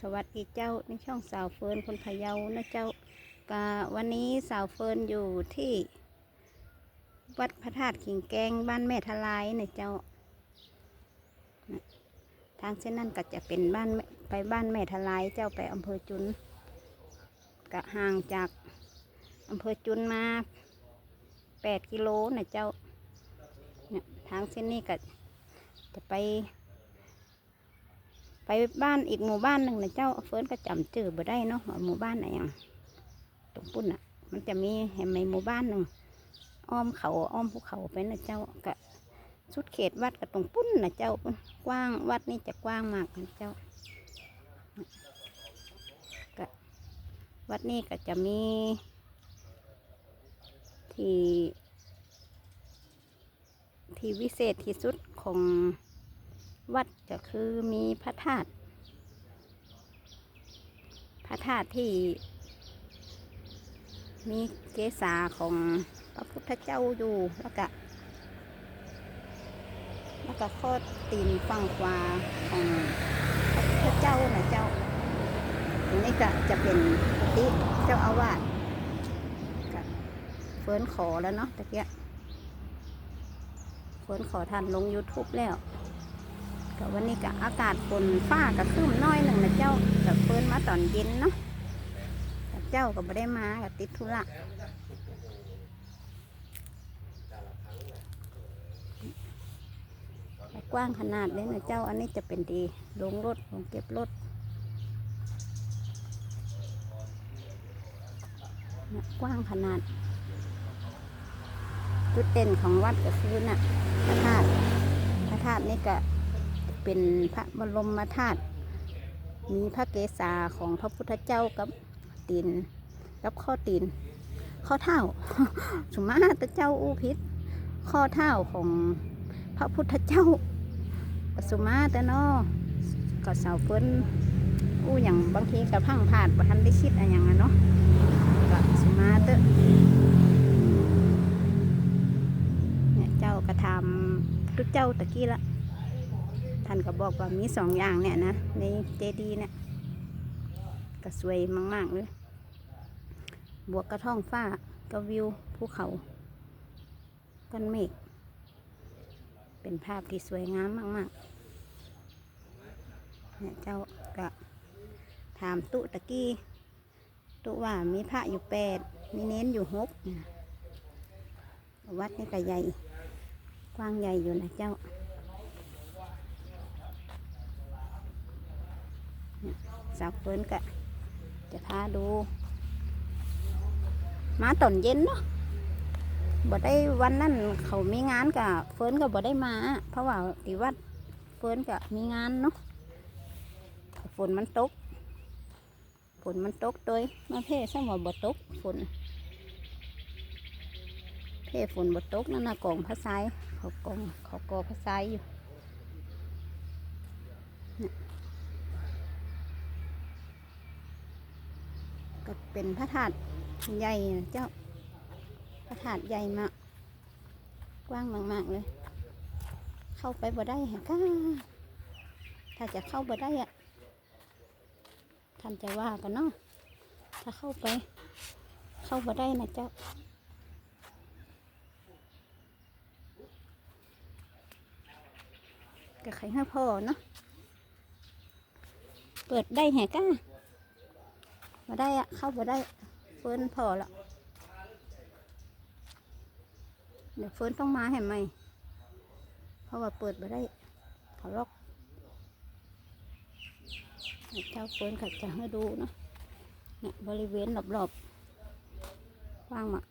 สวัสดีเจ้าในช่องสาวเฟิร์นคนพะเยานะเจ้ากะวันนี้สาวเฟิร์นอยู่ที่ วัดพระธาตุขิงแกงบ้านแม่ทลายนะเจ้า ทางเส้นนั้นก็จะเป็นบ้านไปบ้านแม่ทลายเจ้าไปอำเภอจุนกะห่างจากอำเภอจุนมาแปดกิโลนะเจ้าเนี่ยทางเส้นนี้ก็จะไป ไปบ้านอีกหมู่บ้านหนึ่งนะเจ้าเฟิร์นก็จำชื่อบ่ได้เนาะหมู่บ้านไหนอะตรงปุ่นอะ มันจะมีแห่งในหมู่บ้านหนึ่งอ้อมเขาอ้อมภูเขาไปนะเจ้าก็สุดเขตวัดกับตรงปุ้นนะเจ้ากว้างวัดนี่จะกว้างมากนะเจ้าก็วัดนี้ก็จะมี ที่ ที่วิเศษที่สุดของ วัดก็คือมีพระธาตุพระธาตุที่ มีเกศาของพระพุทธเจ้าอยู่แล้วก็แล้วก็ข้อตีนฝั่งขวาของพระพุทธเจ้านะเจ้าตรงนี้ก็จะเป็นกุฏิเจ้าอาวาสก็เฟิร์นขอแล้วเนาะตะเกียเฟิร์นขอท่านลง YouTube แล้ว ก็วันนี้ก็อากาศฝนฟ้าก็คืมน้อยหนึ่งนะเจ้าก็เพิ่นมาตอนเย็นเนาะแต่เจ้าก็ไม่ได้มาก็ติดธุระกว้างขนาดเลยนะเจ้าอันนี้จะเป็นดีลงรถลงเก็บรถกว้างขนาด จุดเด่นของวัดก็คือน่ะพระธาตุพระธาตุนี่ก็ เป็นพระบรมธาตุมีพระเกศาของพระพุทธเจ้ากับตีนกับข้อตีน ข้อเท้าสุมาตะเจ้าอู้พิษข้อเท้าของพระพุทธเจ้าสุมาตะเนอก็สาวเฟินอู้อย่างบางทีกับพังผาดบัทันได้คิดอะไรอย่างนั้นเนาะก็สุมาเตะเนี่ยเจ้ากระทำทุกเจ้าตะกี้ละ ท่านก็บอกว่ามีสองอย่างเนี่ยนะ ในเจดีย์เนี่ยก็สวยมากๆเลย บวกกระท้องฟ้าก็วิวภูเขาก้อนเมฆเป็นภาพที่สวยงามมากๆเนี่ยเจ้าก็ถามตุตะกี้ตุว่ามีพระอยู่แปดมีเน้นอยู่หกวัดนี่ก็ใหญ่ กว้างใหญ่อยู่นะเจ้า สาวเฟิร์นก็จะพาดูมาตอนเย็นเนาะบ่ได้วันนั้นเขามีงานกับเฟิร์นก็บ่ได้มา เพราะว่าที่วัดเฟิร์นก็มีงานเนาะฝนมันตกฝนมันตกโดยมาเพ่ซะว่าบ่ตกฝนเพ่ฝนบ่ตกนั่นนะกองพระไซเขากองเขากอพระไซอยู่ ก็เป็นพระธาตุใหญ่เจ้า พระธาตุใหญ่มาก กว้างมากๆเลย เข้าไปบ่ได้ฮะก้าถ้าจะเข้าบ่ได้อะท่านจะว่ากันเนาะถ้าเข้าไป เข้าบ่ได้นะเจ้าก็ใครให้พ่อเนาะ เปิดได้แหก้า มาได้อะเข้ามาได้ เฟิร์นพอละเดี๋ยวเฟิร์นต้องมาเห็นไหม เพราะว่าเปิดมาได้ เขาล็อกเจ้าเฟิร์นก็จะให้ดูนะเนี่ยบริเวณรอบๆกว้างมาก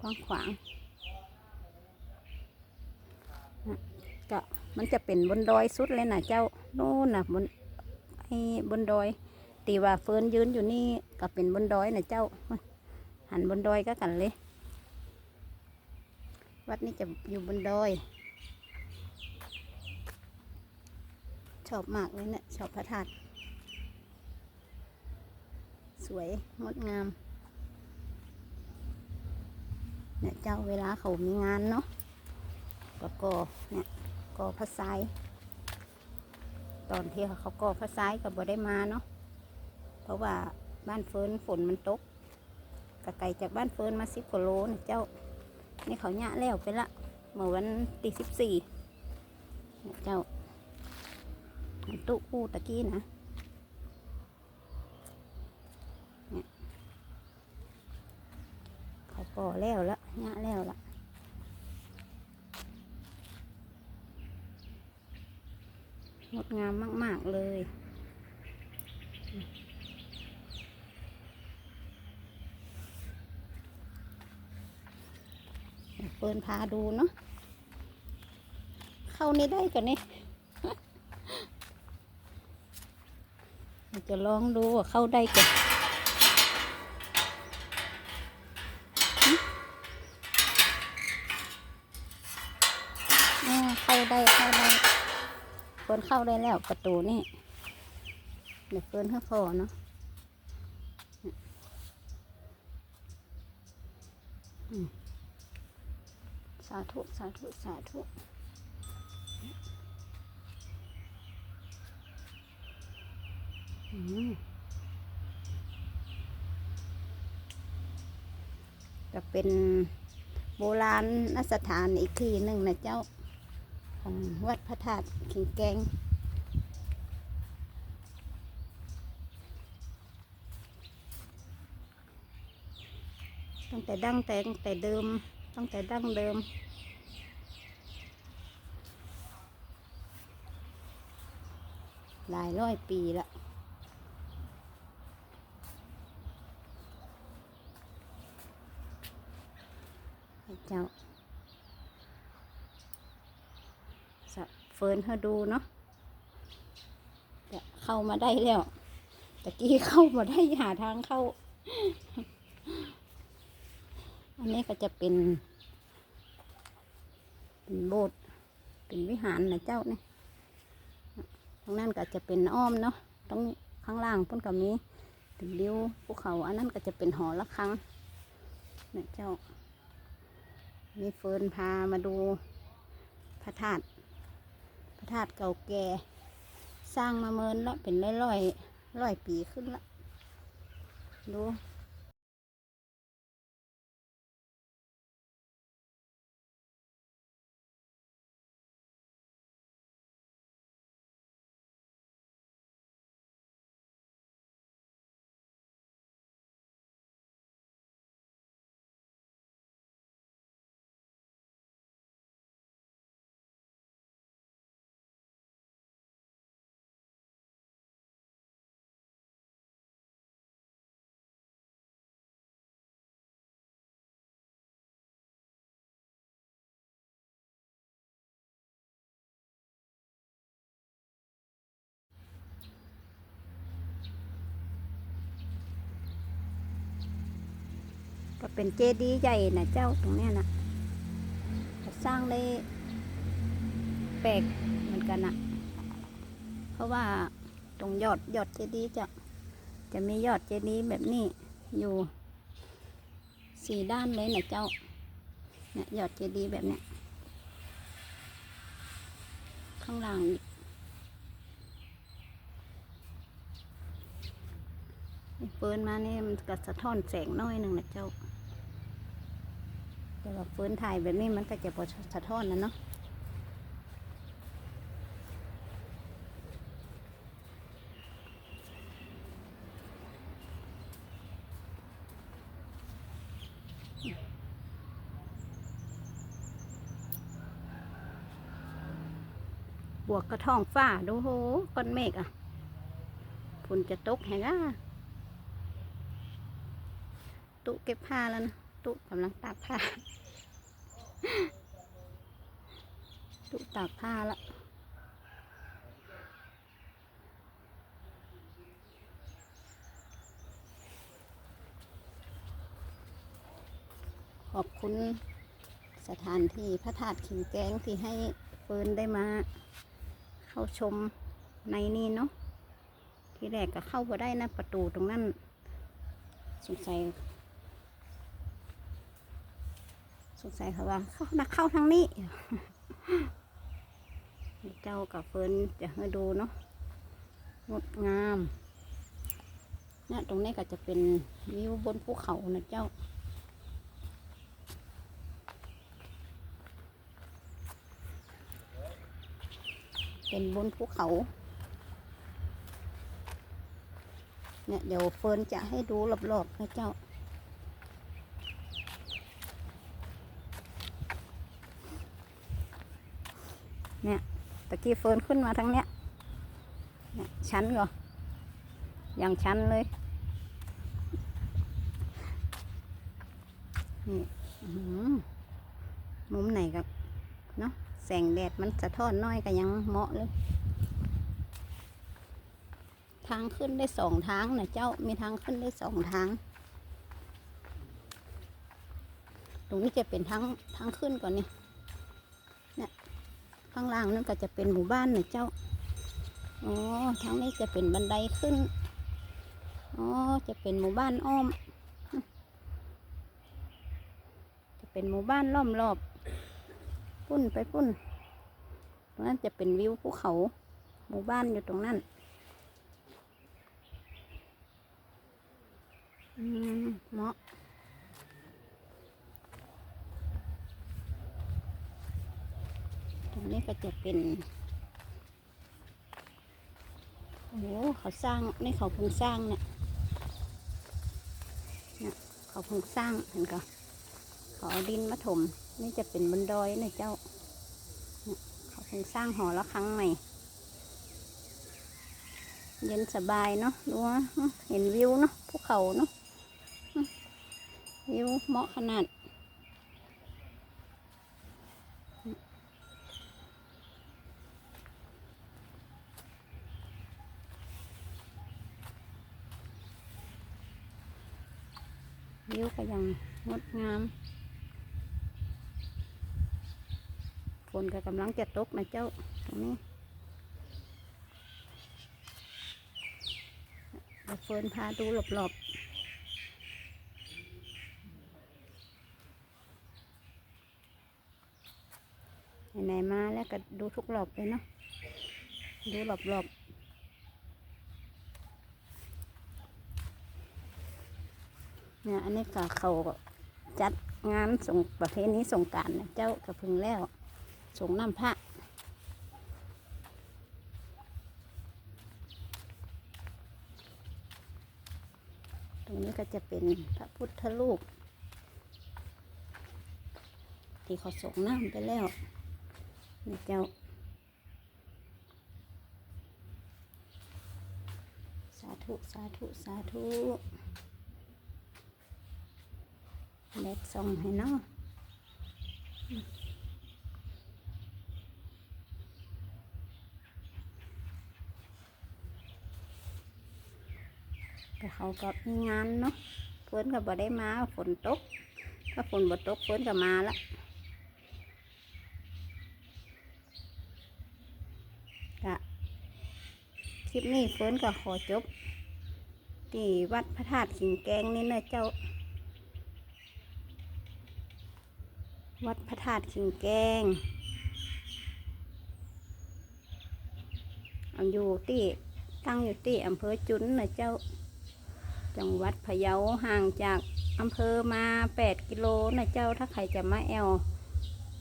กว้างขวางนะก็มันจะเป็นบนดอยสุดเลยนะเจ้า โน่นนะบนไอ้บนดอย ตีว่าเฟินยืนอยู่นี่ก็เป็นบนดอยนะเจ้า หันบนดอยก็กันเลย วัดนี้จะอยู่บนดอย ชอบมากเลยเนะี่ยชอบพระธาตุสวยงดงาม เนี่ยเจ้าเวลาเขามีงานเนาะก็ก่อเนี่ยก่อพระไซตอนที่เขาก่อพระไซก็บ่ได้มาเนาะ เพราะว่าบ้านเฟิร์นฝนมันตกกะไกลจากบ้านเฟิร์นมาสิบกว่าโลนะเจ้า นี่เขาหยะแล้วไปละเมื่อวันที่สิบสี่เจ้าอันตุคู่ตะกี้นะเนี่ยเขาก่อแล้วละหยะแล้วละงดงามมาก ๆ เลย เปินพาดูเนาะเข้านี่ได้ก่อนนี่จะลองดูว่าเข้าได้ก่อนอ่าเข้าได้เข้าได้เปินเข้าได้แล้วประตูนี่เดี๋ยวเปินให้พอเนาะอืม สาธุ สาธุ สาธุอืมจะเป็นโบราณนสถานอีกที่หนึ่งนะเจ้า ของวัดพระธาตุขิงแกงตั้งแต่ดั้งแต่ตั้งแต่เดิม ตั้งแต่ดั้งเดิม หลายร้อยปีละเจ้าสะเฟิร์นให้ดูเนาะจะเข้ามาได้แล้วตะกี้เข้ามาได้หาทางเข้า อันนี้ก็จะเป็น เป็นโบสถ์เป็นวิหารนะเจ้าเนี่ยตรงนั้นก็จะเป็นอ้อมเนาะตรงข้างล่างพิ่นก็มีเป็นริ้วภูเขาอันนั้นก็จะเป็นหอระฆังนี่ยเจ้า มีเฟิร์นพามาดูพระธาตุพระธาตุเก่าแก่ สร้างมาเมินแล้วเป็นร้อยร้อยร้อยปีขึ้นละดู ก็เป็นเจดีย์ใหญ่นะเจ้าตรงเนี้ยนะสร้างได้แปลกเหมือนกันนะเพราะว่าตรงยอดยอดเจดีย์จะจะมียอดเจดีย์แบบนี้อยู่สี่ด้านเลยนะเจ้าเนี่ยยอดเจดีย์แบบเนี้ยข้างล่างอีกเฟิร์นมานี่มันก็สะท้อนแสงน้อยหนึ่งนะเจ้า แต่ว่าฟิร์นถ่ายแบบนี้มันก็จะพอสะท้อนนะเนาะบวกกระท้องฟ้าดูโหก้อนเมฆอะฝนจะตกแหงอะตุเก็บผ้าแล้วนะ ตุกำลังตากผ้า ตุตากผ้าละขอบคุณสถานที่พระธาตุขิงแกงที่ให้เฟิร์นได้มา เข้าชมในนี้เนาะที่แรกก็เข้ามาได้นะประตูตรงนั้นสงสัย สงสัยเขาว่าเขานักเข้าทางนี้ เจ้ากับเฟิร์นจะให้ดูเนาะงดงามเนี่ยตรงนี้ก็จะเป็นวิวบนภูเขานะเจ้าเป็นบนภูเขา เนี่ยเดี๋ยวเฟิร์นจะให้ดูรอบๆนะเจ้า เนี่ยตะ กี้เฟิร์นขึ้นมาทางเนี้ยชั้นก่ออย่างชั้นเลยนี่มุมไหนกับเนาะแสงแดดมันสะท้อนน้อยก็ยังเหมาะเลย ทางขึ้นได้สองทางนะเจ้ามีทางขึ้นได้สองทาง ตรงนี้จะเป็นทางทางขึ้นก่อนนี่เนี่ย ข้างล่างนั่นก็จะเป็นหมู่บ้านนะเจ้า อ๋อ ทางนี้จะเป็นบันไดขึ้น อ๋อ จะเป็นหมู่บ้านอ้อม จะเป็นหมู่บ้านล้อมรอบพุ่นไปพุ่น ตรงนั้นจะเป็นวิวภูเขา หมู่บ้านอยู่ตรงนั้นอืมเหมาะ ตรงนี้ก็จะเป็น โอ้โหเขาสร้างนี่เขาเพิ่งสร้างเนี่ยเนี่ยเขาเพิ่งสร้างเห็นก็เขาเอาดินมาถม นี่จะเป็นบนดอยนะเจ้าเนี่ยเขาเพิ่งสร้างหอละครั้งใหม่เย็นสบายเนาะดูว่าเห็นวิวเนาะภูเขาเนาะวิวเหมาะขนาด วิวก็ยังงดงามฝนก็กำลังจะตกนะเจ้าตรงนี้เฟิร์นพาดูหลบๆไหนๆมาแล้วก็ดูทุกรอบเลยเนาะดูหลบๆ เนี่ยอันนี้ก็เขาจัดงานสงประเพณีสงการนะเจ้ากระพึงแล้วสงน้ำพระตรงนี้ก็จะเป็นพระพุทธรูปที่เขาส่งน้ำไปแล้วนี่เจ้าสาธุ สาธุ สาธุ เล็กส่งให้เนาะก็เขาก็มีงานเนาะฝนก็บ่ได้มาฝนตก ถ้าฝนบ่ตกฝนก็มาละก็คลิปนี้ฝนก็ขอจบ ที่วัดพระธาตุขิงแกงนี่นะเจ้า วัดพระธาตุขิงแกงอยู่ที่ตั้งอยู่ที่อำเภอจุนนะเจ้า จังหวัดพะเยาห่างจากอำเภอมา8กิโลนะเจ้า ถ้าใครจะมาแอล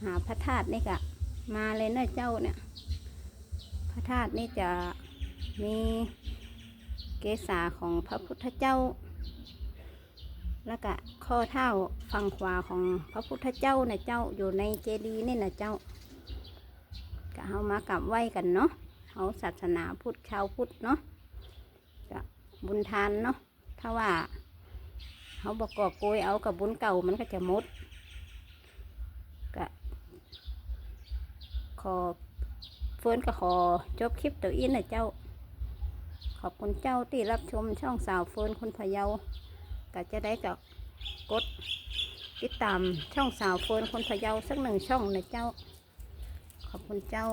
หาพระธาตุนี่ก็มาเลยนะเจ้าเนี่ย พระธาตุนี่จะมีเกศาของพระพุทธเจ้า แล้วก็ข้อเท้าฝั่งขวาของพระพุทธเจ้านะเจ้าอยู่ในเจดีย์นี่นะเจ้าก็เอามากราบไหวกันเนาะเอาศาสนาพุทธชาวพุทธเนาะก็บุญทานเนาะถ้าว่าเขาบอกกอบโกยเอากับบุญเก่ามันก็จะมดก็ขอเฟิร์นก็ขอจบคลิปตัวอินนะเจ้า ขอบคุณเจ้าที่รับชมช่องสาวเฟิร์นคนพะเยา ก็จะได้กับกดติดตามช่องสาวเฟิร์นคนพะเยาสักหนึ่งช่องนะเจ้า ขอบคุณเจ้า